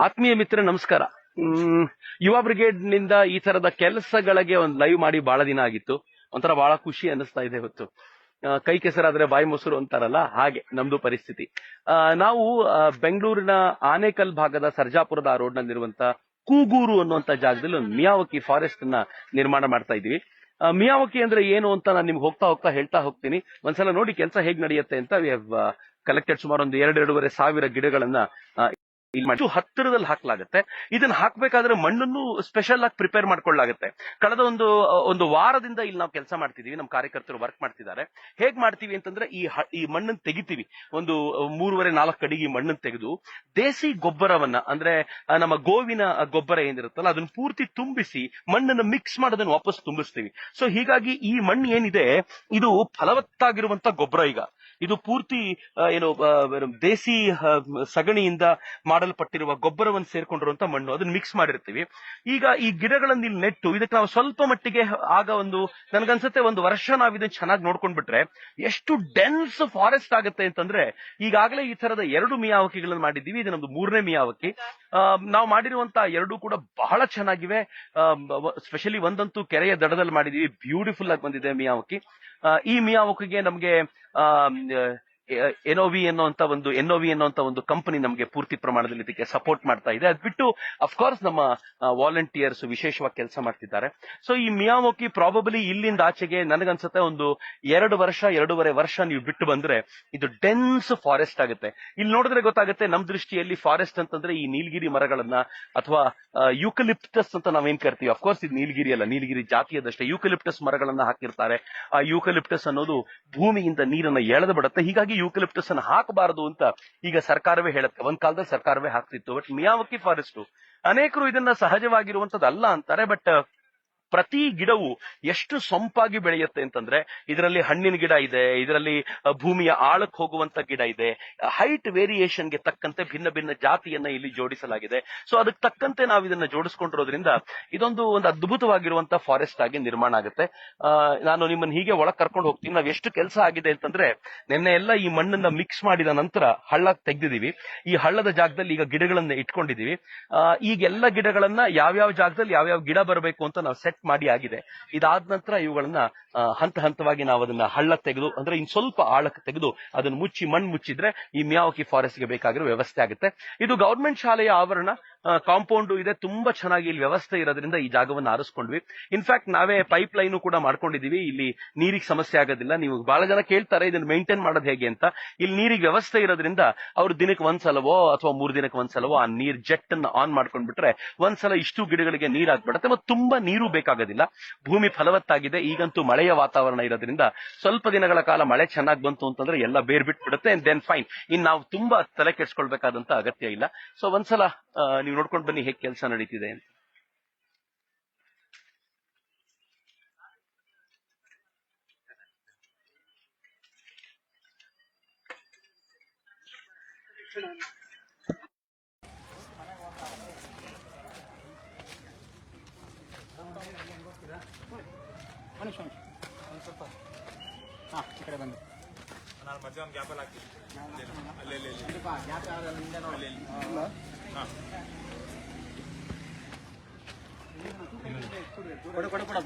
ಆತ್ಮೀಯ ಮಿತ್ರ ನಮಸ್ಕಾರ. ಯುವ ಬ್ರಿಗೇಡ್ನಿಂದ ಈ ತರದ ಕೆಲಸಗಳಿಗೆ ಒಂದು ಲೈವ್ ಮಾಡಿ ಬಹಳ ದಿನ ಆಗಿತ್ತು. ಒಂಥರ ಬಹಳ ಖುಷಿ ಅನಿಸ್ತಾ ಇದೆ ಆ, ಕೈ ಕೆಸರಾದ್ರೆ ಬಾಯಿ ಮೊಸರು ಅಂತಾರಲ್ಲ ಹಾಗೆ ನಮ್ದು ಪರಿಸ್ಥಿತಿ. ಆ, ನಾವು ಆ, ಬೆಂಗಳೂರಿನ ಆನೇಕಲ್ ಭಾಗದ ಸರ್ಜಾಪುರದ ರೋಡ್ ನಲ್ಲಿರುವಂತ ಕೂಗೂರು ಅನ್ನುವಂತ ಜಾಗದಲ್ಲಿ ಒಂದು ಮಿಯಾವಕಿ ಫಾರೆಸ್ಟ್ನ ನಿರ್ಮಾಣ ಮಾಡ್ತಾ ಇದೀವಿ ಮಿಯಾವಕಿ ಅಂದ್ರೆ ಏನು ಅಂತ ನಾನು ನಿಮ್ಗೆ ಹೋಗ್ತಾ ಹೋಗ್ತಾ ಹೇಳ್ತಾ ಹೋಗ್ತೀನಿ. ಒಂದ್ಸಲ ನೋಡಿ ಕೆಲಸ ಹೇಗ್ ನಡೆಯುತ್ತೆ ಅಂತ ವಿ ಹ್ಯಾವ್ ಕಲೆಕ್ಟೆಡ್ ಸುಮಾರು ಒಂದು ಎರಡು ಎರಡೂವರೆ ಸಾವಿರ ಗಿಡಗಳನ್ನ ಆ, ಇಲ್ಲಿ ಹತ್ತಿರದಲ್ಲಿ ಹಾಕಲಾಗುತ್ತೆ. ಇದನ್ನ ಹಾಕಬೇಕಾದ್ರೆ ಮಣ್ಣನ್ನು ಸ್ಪೆಷಲ್ ಆಗಿ ಪ್ರಿಪೇರ್ ಮಾಡ್ಕೊಳ್ಳಾಗತ್ತೆ. ಕಳೆದ ಒಂದು ಒಂದು ವಾರದಿಂದ ಇಲ್ಲಿ ನಾವು ಕೆಲಸ ಮಾಡ್ತಿದೀವಿ, ನಮ್ಮ ಕಾರ್ಯಕರ್ತರು ವರ್ಕ್ ಮಾಡ್ತಿದ್ದಾರೆ. ಹೇಗ್ ಮಾಡ್ತೀವಿ ಅಂತಂದ್ರೆ ಈ ಈ ಮಣ್ಣನ್ನು ತೆಗಿತೀವಿ. ಒಂದು ಮೂರುವರೆ, ನಾಲ್ಕು ಅಡಿಗೆ ಮಣ್ಣನ್ ತೆಗೆದು ದೇಸಿ ಗೊಬ್ಬರವನ್ನ, ಅಂದ್ರೆ ನಮ್ಮ ಗೋವಿನ ಗೊಬ್ಬರ ಏನಿರುತ್ತಲ್ಲ, ಅದನ್ನ ಪೂರ್ತಿ ತುಂಬಿಸಿ ಮಣ್ಣನ್ನು ಮಿಕ್ಸ್ ಮಾಡೋದನ್ನ ವಾಪಸ್ ತುಂಬಿಸ್ತೀವಿ. ಸೊ ಹೀಗಾಗಿ ಈ ಮಣ್ಣು ಏನಿದೆ, ಇದು ಫಲವತ್ತಾಗಿರುವಂತ ಗೊಬ್ಬರ ಈಗ. ಇದು ಪೂರ್ತಿ ಏನು ದೇಸಿ ಸಗಣಿಯಿಂದ ಮಾಡಲ್ಪಟ್ಟಿರುವ ಗೊಬ್ಬರವನ್ನು ಸೇರ್ಕೊಂಡಿರುವಂತ ಮಣ್ಣು. ಅದನ್ನ ಮಿಕ್ಸ್ ಮಾಡಿರ್ತೀವಿ. ಈಗ ಈ ಗಿಡಗಳನ್ನ ಇಲ್ಲಿ ನೆಟ್ಟು, ಇದಕ್ಕೆ ನಾವು ಸ್ವಲ್ಪ ಮಟ್ಟಿಗೆ ಆಗ ಒಂದು, ನನ್ಗನ್ಸುತ್ತೆ ಒಂದು ವರ್ಷ ನಾವು ಇದನ್ನ ಚೆನ್ನಾಗಿ ನೋಡ್ಕೊಂಡ್ಬಿಟ್ರೆ ಎಷ್ಟು ಡೆನ್ಸ್ ಫಾರೆಸ್ಟ್ ಆಗುತ್ತೆ ಅಂತಂದ್ರೆ, ಈಗಾಗಲೇ ಈ ತರದ ಎರಡು ಮಿಯಾವಕಿಗಳನ್ನ ಮಾಡಿದ್ದೀವಿ. ಇದು ನಮ್ದು ಮೂರನೇ ಮಿಯಾವಕಿ. ನಾವು ಮಾಡಿರುವಂತ ಎರಡು ಕೂಡ ಬಹಳ ಚೆನ್ನಾಗಿವೆ. ಸ್ಪೆಷಲಿ ಒಂದಂತೂ ಕೆರೆಯ ದಡದಲ್ಲಿ ಮಾಡಿದೀವಿ ಬ್ಯೂಟಿಫುಲ್ ಆಗಿ ಬಂದಿದೆ ಮಿಯಾವಕಿ. ಈ ಮಿಯಾವೋಕಿಗೆ ನಮಗೆ ಎನ್ಒವಿ ಅನ್ನುವಂತ ಒಂದು ಎನ್ಒವಿ ಅನ್ನುವಂತ ಒಂದು ಕಂಪನಿ ನಮಗೆ ಪೂರ್ತಿ ಪ್ರಮಾಣದಲ್ಲಿ ಇದಕ್ಕೆ ಸಪೋರ್ಟ್ ಮಾಡ್ತಾ ಇದೆ. ಅದ್ ಬಿಟ್ಟು ಅಫ್ಕೋರ್ಸ್ ನಮ್ಮ ವಾಲಂಟಿಯರ್ಸ್ ವಿಶೇಷವಾಗಿ ಕೆಲಸ ಮಾಡ್ತಿದ್ದಾರೆ. ಸೊ ಈ ಮಿಯಾಮೋಕಿ ಪ್ರಾಬಬಲಿ ಇಲ್ಲಿಂದ ಆಚೆಗೆ ನನಗನ್ಸುತ್ತೆ ಒಂದು ಎರಡು ವರ್ಷ, ಎರಡೂವರೆ ವರ್ಷ ನೀವು ಬಿಟ್ಟು ಬಂದ್ರೆ ಇದು ಡೆನ್ಸ್ ಫಾರೆಸ್ಟ್ ಆಗುತ್ತೆ. ಇಲ್ಲಿ ನೋಡಿದ್ರೆ ಗೊತ್ತಾಗುತ್ತೆ ನಮ್ ದೃಷ್ಟಿಯಲ್ಲಿ ಫಾರೆಸ್ಟ್ ಅಂತಂದ್ರೆ ಈ ನೀಲಗಿರಿ ಮರಗಳನ್ನ ಅಥವಾ ಯೂಕಲಿಪ್ಟಸ್ ಅಂತ ನಾವೇನ್ ಕರ್ತೀವಿ? ಅಫ್ಕೋರ್ಸ್ ಇದು ನೀಲಗಿರಿ ಅಲ್ಲ, ನೀಲಗಿರಿ ಜಾತಿಯದಷ್ಟೇ. ಯೂಕಲಿಪ್ಟಸ್ ಮರಗಳನ್ನ ಹಾಕಿರ್ತಾರೆ. ಆ ಯೂಕಲಿಪ್ಟಸ್ ಅನ್ನೋದು ಭೂಮಿಯಿಂದ ನೀರನ್ನ ಎಳೆದು ಬಿಡುತ್ತೆ. ಹೀಗಾಗಿ ಯೂಕಲಿಪ್ಟಸ್ ಅನ್ನ ಹಾಕಬಾರದು ಅಂತ ಈಗ ಸರ್ಕಾರವೇ ಹೇಳುತ್ತೆ. ಒಂದ್ ಕಾಲದಲ್ಲಿ ಸರ್ಕಾರವೇ ಹಾಕ್ತಿತ್ತು. ಬಟ್ ಮಿಯಾವಕಿ ಫಾರೆಸ್ಟ್ ಅನೇಕರು ಇದನ್ನ ಸಹಜವಾಗಿರುವಂತದ್ದಲ್ಲ ಅಂತಾರೆ ಬಟ್ ಪ್ರತಿ ಗಿಡವು ಎಷ್ಟು ಸೊಂಪಾಗಿ ಬೆಳೆಯುತ್ತೆ ಅಂತಂದ್ರೆ ಇದರಲ್ಲಿ ಹಣ್ಣಿನ ಗಿಡ ಇದೆ, ಇದರಲ್ಲಿ ಭೂಮಿಯ ಆಳಕ್ಕೆ ಹೋಗುವಂತ ಗಿಡ ಇದೆ. ಹೈಟ್ ವೇರಿಯೇಷನ್ಗೆ ತಕ್ಕಂತೆ ಭಿನ್ನ ಭಿನ್ನ ಜಾತಿಯನ್ನ ಇಲ್ಲಿ ಜೋಡಿಸಲಾಗಿದೆ. ಸೊ, ಅದಕ್ಕೆ ತಕ್ಕಂತೆ ನಾವು ಇದನ್ನ ಜೋಡಿಸ್ಕೊಂಡಿರೋದ್ರಿಂದ ಇದೊಂದು ಒಂದು ಅದ್ಭುತವಾಗಿರುವಂತಹ ಫಾರೆಸ್ಟ್ ಆಗಿ ನಿರ್ಮಾಣ ಆಗುತ್ತೆ. ನಾನು ನಿಮ್ಮನ್ನ ಹೀಗೆ ಒಳಗೆ ಕರ್ಕೊಂಡು ಹೋಗ್ತೀನಿ. ನಾವ್ ಎಷ್ಟು ಕೆಲಸ ಆಗಿದೆ ಅಂತಂದ್ರೆ ನಿನ್ನೆ ಎಲ್ಲ ಈ ಮಣ್ಣನ್ನ ಮಿಕ್ಸ್ ಮಾಡಿದ ನಂತರ ಹಳ್ಳ ತೆಗ್ದಿದೀವಿ. ಈ ಹಳ್ಳದ ಜಾಗದಲ್ಲಿ ಈಗ ಗಿಡಗಳನ್ನ ಇಟ್ಕೊಂಡಿದೀವಿ. ಈಗೆಲ್ಲ ಗಿಡಗಳನ್ನ ಯಾವ್ಯಾವ ಜಾಗದಲ್ಲಿ ಯಾವ್ಯಾವ ಗಿಡ ಬರಬೇಕು ಅಂತ ನಾವು ಸೆಟ್ ಮಾಡಿ ಆಗಿದೆ. ಇದಾದ ನಂತರ ಇವುಗಳನ್ನ ಹಂತ ಹಂತವಾಗಿ ನಾವು ಅದನ್ನ ಹಳ್ಳ ತೆಗೆದು, ಅಂದ್ರೆ ಇನ್ ಸ್ವಲ್ಪ ಆಳಕ್ಕೆ ತೆಗೆದು ಅದನ್ನ ಮುಚ್ಚಿ ಮಣ್ಣು ಮುಚ್ಚಿದ್ರೆ ಈ ಮಿಯಾವಕಿ ಫಾರೆಸ್ಟ್ಗೆ ಬೇಕಾಗಿರೋ ವ್ಯವಸ್ಥೆ ಆಗುತ್ತೆ. ಇದು ಗೌರ್ಮೆಂಟ್ ಶಾಲೆಯ ಆವರಣ ಕಾಂಪೌಂಡ್ ಇದೆ, ತುಂಬಾ ಚೆನ್ನಾಗಿ ಇಲ್ಲಿ ವ್ಯವಸ್ಥೆ ಇರೋದ್ರಿಂದ ಈ ಜಾಗವನ್ನು ಆರಿಸ್ಕೊಂಡ್ವಿ. ಇನ್ಫ್ಯಾಕ್ಟ್ ನಾವೇ ಪೈಪ್ ಲೈನ್ ಕೂಡ ಮಾಡ್ಕೊಂಡಿದೀವಿ. ಇಲ್ಲಿ ನೀರಿಗೆ ಸಮಸ್ಯೆ ಆಗೋದಿಲ್ಲ. ನೀವು ಬಹಳ ಜನ ಕೇಳ್ತಾರೆ, ಇದನ್ನ ಮೇಂಟೈನ್ ಮಾಡೋದು ಹೇಗೆ ಅಂತ. ಇಲ್ಲಿ ನೀರಿಗೆ ವ್ಯವಸ್ಥೆ ಇರೋದ್ರಿಂದ ಅವ್ರು ದಿನಕ್ಕೆ ಒಂದ್ಸಲವೋ ಅಥವಾ ಮೂರ್ ದಿನಕ್ಕೆ ಒಂದ್ಸಲವೋ ಆ ನೀರ್ ಜೆಟ್ ಅನ್ನ ಆನ್ ಮಾಡ್ಕೊಂಡ್ಬಿಟ್ರೆ ಒಂದ್ಸಲ ಇಷ್ಟು ಗಿಡಗಳಿಗೆ ನೀರ್ ಹಾಕ್ಬಿಡುತ್ತೆ ಮತ್ತೆ ತುಂಬಾ ನೀರು ಬೇಕಾಗೋದಿಲ್ಲ. ಭೂಮಿ ಫಲವತ್ತಾಗಿದೆ. ಈಗಂತೂ ಮಳೆಯ ವಾತಾವರಣ ಇರೋದ್ರಿಂದ ಸ್ವಲ್ಪ ದಿನಗಳ ಕಾಲ ಮಳೆ ಚೆನ್ನಾಗಿ ಬಂತು ಅಂತಂದ್ರೆ ಎಲ್ಲ ಬೇರ್ ಬಿಟ್ಬಿಡುತ್ತೆ ದೆನ್ ಫೈನ್ ಇನ್ ನಾವು ತುಂಬಾ ತಲೆ ಕೆಡ್ಸ್ಕೊಳ್ಬೇಕಾದಂತ ಅಗತ್ಯ ಇಲ್ಲ. ಸೊ ಒಂದ್ಸಲ ನೀವು ನೋಡ್ಕೊಂಡು ಬನ್ನಿ ಹೇಗೆ ಕೆಲಸ ನಡೀತಿದೆ ಅಂತ. ಮನುಷ್ಯ ಸ್ವಲ್ಪ. ಹಾಂ ಈ ಕಡೆ ಬಂದು. ನಾನು ಮಧ್ಯ ಒಂದು ಗ್ಯಾಪಲ್ಲಿ ಹಾಕ್ತೀನಿ. ಅಲ್ಲಿ ಅಲ್ಲಿ ಅಲ್ಲಿ. ಗ್ಯಾಪ್ ಹಿಂದೆ ನೋಡಿ. ಕೊಡು ಕೊಡು ಕೊಡು.